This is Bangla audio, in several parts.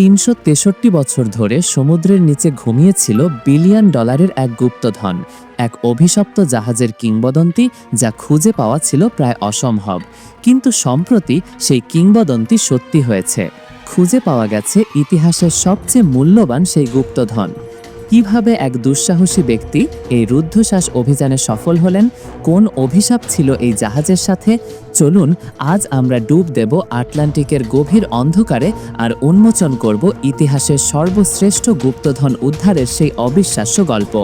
তিনশো তেষট্টি বছর ধরে সমুদ্রের নিচে ঘুমিয়েছিল বিলিয়ন ডলারের এক গুপ্তধন, এক অভিশপ্ত জাহাজের কিংবদন্তি যা খুঁজে পাওয়া ছিল প্রায় অসম্ভব। কিন্তু সম্প্রতি সেই কিংবদন্তি সত্যি হয়েছে। খুঁজে পাওয়া গেছে ইতিহাসের সবচেয়ে মূল্যবান সেই গুপ্তধন। কীভাবে এক দুঃসাহসী ব্যক্তি এই রুদ্ধশ্বাস অভিযানে সফল হলেন, কোন অভিশাপ ছিল এই জাহাজের সাথে? চলুন, আজ আমরা ডুব দেব আটলান্টিকের গভীর অন্ধকারে আর উন্মোচন করব ইতিহাসের সর্বশ্রেষ্ঠ গুপ্তধন উদ্ধারের সেই অবিশ্বাস্য গল্প।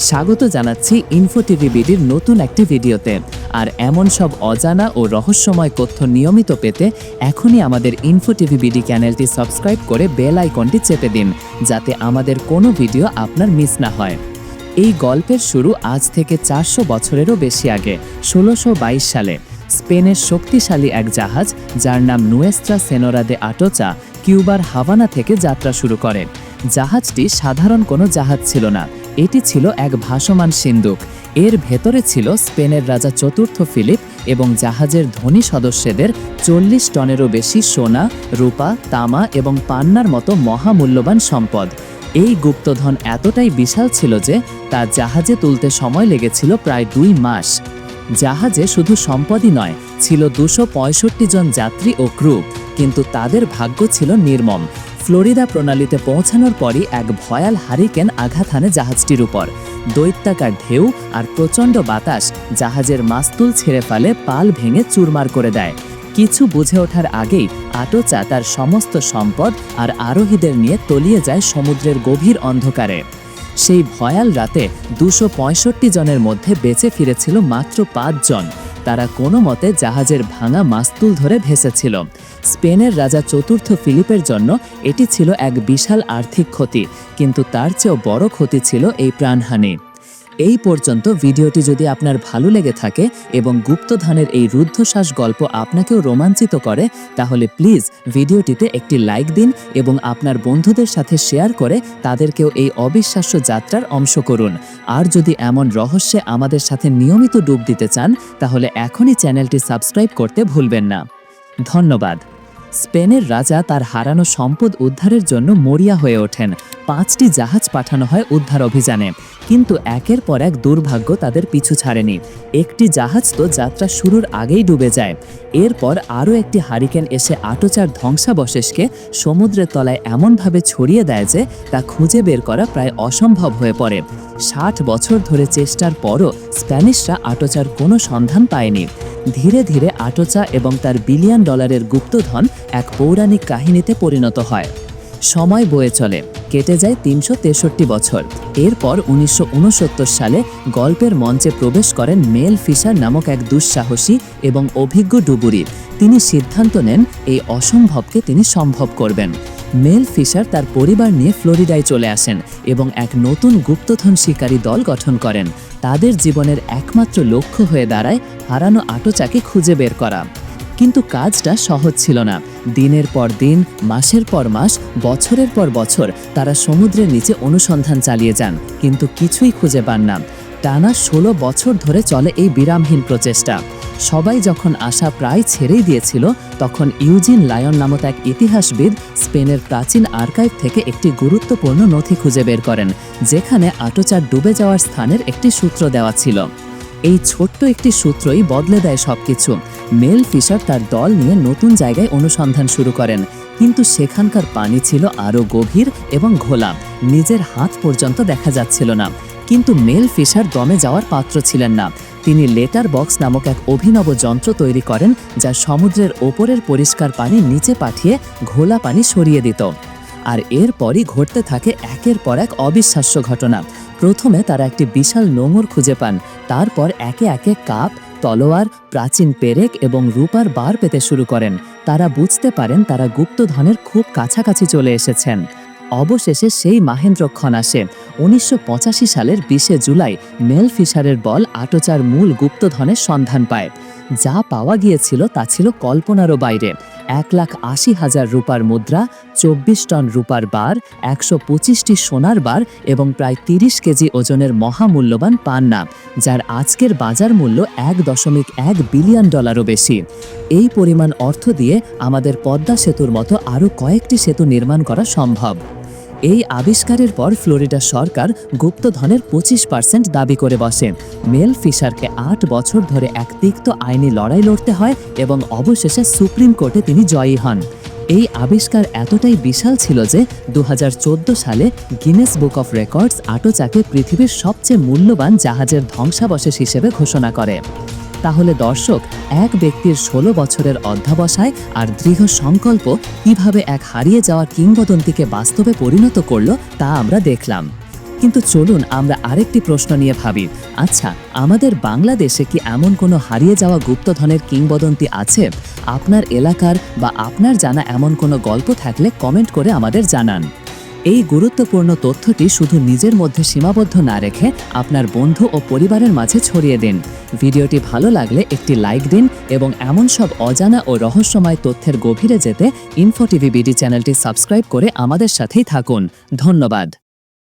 স্বাগত জানাচ্ছি ইনফো টিভি বিডির নতুন একটি ভিডিওতে। আর এমন সব অজানা ও রহস্যময় তথ্য নিয়মিত পেতে এখনই আমাদের ইনফো টিভি বিডি চ্যানেলটি সাবস্ক্রাইব করে বেল আইকনটি চেপে দিন, যাতে আমাদের কোনো ভিডিও আপনার মিস না হয়। এই গল্পের শুরু আজ থেকে চারশো বছরেরও বেশি আগে, ষোলোশো সালে। স্পেনের শক্তিশালী এক জাহাজ, যার নাম নুয়েস্ট্রা সেনোরা দে আটোচা, কিউবার হাভানা থেকে যাত্রা শুরু করে। জাহাজটি সাধারণ কোনো জাহাজ ছিল না এটি ছিল এক ভাসমান সিন্দুক এর ভেতরে ছিল স্পেনের রাজা চতুর্থ ফিলিপ এবং জাহাজের ধনী সদস্যদের চল্লিশ টনেরও বেশি সোনা, রূপা, তামা এবং পান্নার মতো মহামূল্যবান সম্পদ। এই গুপ্তধন এতটাই বিশাল ছিল যে তা জাহাজে তুলতে সময় লেগেছিল প্রায় দুই মাস। জাহাজে শুধু সম্পদই নয়, ছিল দুশো জন যাত্রী ও ক্রু, কিন্তু তাদের ভাগ্য ছিল নির্মম। ফ্লোরিডা প্রণালীতে পৌঁছানোর পরই এক ভয়াল হারিকেন আঘাত হানে জাহাজটির উপর। দৈত্যাকার ঢেউ আর প্রচণ্ড বাতাস জাহাজের মাস্তুল ছেড়ে ফেলে পাল ভেঙে চুরমার করে দেয়। কিছু বুঝে ওঠার আগেই আটোচা তার সমস্ত সম্পদ আর আরোহীদের নিয়ে তলিয়ে যায় সমুদ্রের গভীর অন্ধকারে। সেই ভয়াল রাতে দুশো জনের মধ্যে বেঁচে ফিরেছিল মাত্র পাঁচজন। তারা কোনো মতে জাহাজের ভাঙা মাস্তুল ধরে ভেসেছিল। স্পেনের রাজা চতুর্থ ফিলিপের জন্য এটি ছিল এক বিশাল আর্থিক ক্ষতি, কিন্তু তার চেয়েও বড় ক্ষতি ছিল এই প্রাণহানি। এই পর্যন্ত ভিডিওটি যদি আপনার ভালো লেগে থাকে এবং গুপ্তধানের এই রুদ্ধশ্বাস গল্প আপনাকেও রোমাঞ্চিত করে, তাহলে প্লিজ ভিডিওটিতে একটি লাইক দিন এবং আপনার বন্ধুদের সাথে শেয়ার করে তাদেরকেও এই অবিশ্বাস্য যাত্রার অংশ করুন। আর যদি এমন রহস্যে আমাদের সাথে নিয়মিত ডুব দিতে চান, তাহলে এখনই চ্যানেলটি সাবস্ক্রাইব করতে ভুলবেন না। ধন্যবাদ। স্পেনের রাজা তার হারানো সম্পদ উদ্ধারের জন্য মরিয়া হয়ে ওঠেন। পাঁচটি জাহাজ পাঠানো হয় উদ্ধার অভিযানে। কিন্তু একের পর এক দুর্ভাগ্য তাদের পিছু ছাড়েনি। একটি জাহাজ তো যাত্রা শুরুর আগেই ডুবে যায়। এরপর আরও একটি হারিকেন এসে আটোচার ধ্বংসাবশেষকে সমুদ্রের তলায় এমনভাবে ছড়িয়ে দেয় যে তা খুঁজে বের করা প্রায় অসম্ভব হয়ে পড়ে। ষাট বছর ধরে চেষ্টার পরও স্প্যানিশরা আটোচার কোনো সন্ধান পায়নি। ধীরে ধীরে আটোচা এবং তার বিলিয়ন ডলারের গুপ্তধন এক পৌরাণিক কাহিনীতে পরিণত হয়। সময় বয়ে চলে, কেটে যায় তিনশো তেষট্টি বছর। এরপর উনিশশো উনসত্তর সালে গল্পের মঞ্চে প্রবেশ করেন মেল ফিশার নামক এক দুঃসাহসী এবং অভিজ্ঞ ডুবুরি। তিনি সিদ্ধান্ত নেন, এই অসম্ভবকে তিনি সম্ভব করবেন। মেল ফিশার তার পরিবার নিয়ে ফ্লোরিডায় চলে আসেন এবং এক নতুন গুপ্তধন শিকারী দল গঠন করেন। তাদের জীবনের একমাত্র লক্ষ্য হয়ে দাঁড়ায় হারানো আটোচাকে খুঁজে বের করা। কিন্তু কাজটা সহজ ছিল না। দিনের পর দিন, মাসের পর মাস, বছরের পর বছর তারা সমুদ্রের নিচে অনুসন্ধান চালিয়ে যান, কিন্তু কিছুই খুঁজে পান না। টানা ষোলো বছর ধরে চলে এই বিরামহীন প্রচেষ্টা। সবাই যখন আশা প্রায় ছেড়েই দিয়েছিল, তখন ইউজিন লায়ন নামক এক ইতিহাসবিদ স্পেনের প্রাচীন আর্কাইভ থেকে একটি গুরুত্বপূর্ণ নথি খুঁজে বের করেন, যেখানে আটোচার ডুবে যাওয়ার স্থানের একটি সূত্র দেওয়া ছিল। এই ছোট্ট একটি সূত্রই বদলে দেয় সবকিছু। মেল ফিশার তার দল নিয়ে নতুন জায়গায় অনুসন্ধান শুরু করেন, কিন্তু সেখানকার পানি ছিল আরও গভীর এবং ঘোলা, নিজের হাত পর্যন্ত দেখা যাচ্ছিল না। কিন্তু মেল ফিশার দমে যাওয়ার পাত্র ছিলেন না। তিনি লেটার বক্স নামক এক অভিনব যন্ত্র তৈরি করেন যা সমুদ্রের ওপরের পরিষ্কার পানি নিচে পাঠিয়ে ঘোলা পানি সরিয়ে দিত। আর এরপরই ঘটতে থাকে একের পর এক অবিশ্বাস্য ঘটনা। প্রথমে তারা একটি বিশাল নোঙর খুঁজে পান, তারপর একে একে কাপ, তলোয়ার, প্রাচীন পেরেক এবং রূপার বার পেতে শুরু করেন। তারা বুঝতে পারেন তারা গুপ্তধনের খুব কাছাকাছি চলে এসেছেন। অবশেষে সেই মাহেন্দ্রক্ষণ আসে। উনিশশো পঁচাশি সালের বিশে জুলাই মেল ফিশারের বল আটোচার মূল গুপ্তধনের সন্ধান পায়। যা পাওয়া গিয়েছিল তা ছিল কল্পনারও বাইরে। এক লাখ আশি হাজার রূপার মুদ্রা, চব্বিশ টন রূপার বার, একশো পঁচিশটি সোনার বার এবং প্রায় তিরিশ কেজি ওজনের মহামূল্যবান পান্না, যার আজকের বাজার মূল্য এক দশমিক এক বিলিয়ন ডলারও বেশি। এই পরিমাণ অর্থ দিয়ে আমাদের পদ্মা সেতুর মতো আরও কয়েকটি সেতু নির্মাণ করা সম্ভব। এই আবিষ্কারের পর ফ্লোরিডা সরকার গুপ্তধনের পঁচিশ পার্সেন্ট দাবি করে বসে। মেল ফিশারকে আট বছর ধরে এক তিক্ত আইনি লড়াই লড়তে হয় এবং অবশেষে সুপ্রিম কোর্টে তিনি জয়ী হন। এই আবিষ্কার এতটাই বিশাল ছিল যে দু হাজার চোদ্দ সালে গিনেস বুক অফ রেকর্ডস আটোচাকে পৃথিবীর সবচেয়ে মূল্যবান জাহাজের ধ্বংসাবশেষ হিসেবে ঘোষণা করে। তাহলে দর্শক, এক ব্যক্তির ষোলো বছরের অধ্যাবসায় আর দৃঢ় সংকল্প কীভাবে এক হারিয়ে যাওয়া কিংবদন্তিকে বাস্তবে পরিণত করল তা আমরা দেখলাম। কিন্তু চলুন আমরা আরেকটি প্রশ্ন নিয়ে ভাবি। আচ্ছা আমাদের বাংলাদেশে কি এমন কোনো হারিয়ে যাওয়া গুপ্তধনের কিংবদন্তি আছে? আপনার এলাকার বা আপনার জানা এমন কোনো গল্প থাকলে কমেন্ট করে আমাদের জানান। এই গুরুত্বপূর্ণ তথ্যটি শুধু নিজের মধ্যে সীমাবদ্ধ না রেখে আপনার বন্ধু ও পরিবারের মাঝে ছড়িয়ে দিন। ভিডিওটি ভালো লাগলে একটি লাইক দিন এবং এমন সব অজানা ও রহস্যময় তথ্যের গভীরে যেতে ইনফো টিভি বিডি চ্যানেলটি সাবস্ক্রাইব করে আমাদের সাথেই থাকুন। ধন্যবাদ।